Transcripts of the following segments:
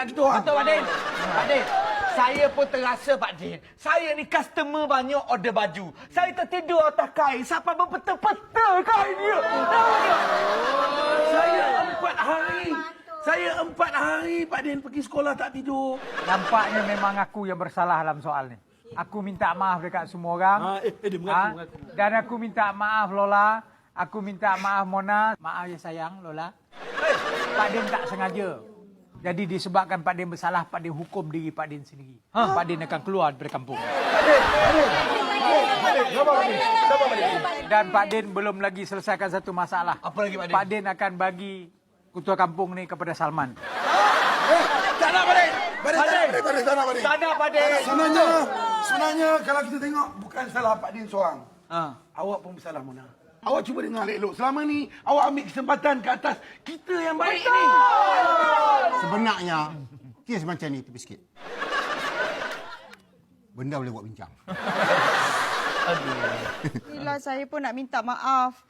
kat kita orang. Betul Pak Din. Pak Din. Saya pun terasa Pak Din. Saya ni customer banyak order baju. Saya tertidur atas kain sampai berpeta-peta kain dia. Tahu? Saya empat hari. Saya empat hari Pak Din pergi sekolah tak tidur. Nampaknya memang aku yang bersalah dalam soal ni. Aku minta maaf dekat semua orang. Ha, eh, eh, dia mengaku, Ha? mengaku. Dan aku minta maaf Lola. Aku minta maaf Mona. Maaf ya sayang Lola. Pak Din tak sengaja. Jadi disebabkan Pak Din bersalah, Pak Din hukum diri Pak Din sendiri. Ha? Pak Din akan keluar dari kampung. Dan Pak Din belum lagi selesaikan satu masalah. Apa lagi Pak Din? Pak Din akan bagi ketua kampung ni kepada Salman. Tak nak Pak Din. Pak Din, tak nak, Pak Din, Pak Din, tak nak Pak Din. Tak nak Pak Din. Sebenarnya, sebenarnya kalau kita tengok bukan salah Pak Din seorang. Ha. Awak pun bersalah Mona. Awak cuba dengar elok. Selama ni awak ambil kesempatan ke atas kita yang baik ni. Sebenarnya, kes macam ni tepi sikit. Benda boleh buat bincang. Inilah saya pun nak minta maaf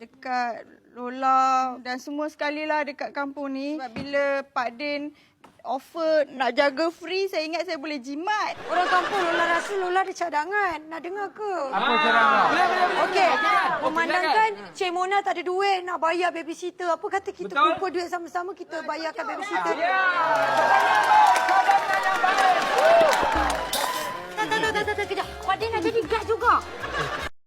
dekat Lola dan semua sekali lah dekat kampung ni. Sebab bila Pak Din offer nak jaga free, saya ingat saya boleh jimat. Orang kampung Lola rasa Lola ada cadangan. Nak dengar ke? Apa cadangan? Memandangkan Cik Mona tak ada duit nak bayar babysitter. Apa kata kita Betul. kumpul duit sama-sama kita bayarkan babysitter? Tak, tak, tak, tak, tak, tak, kejap. Pak Din nak jadi gas juga.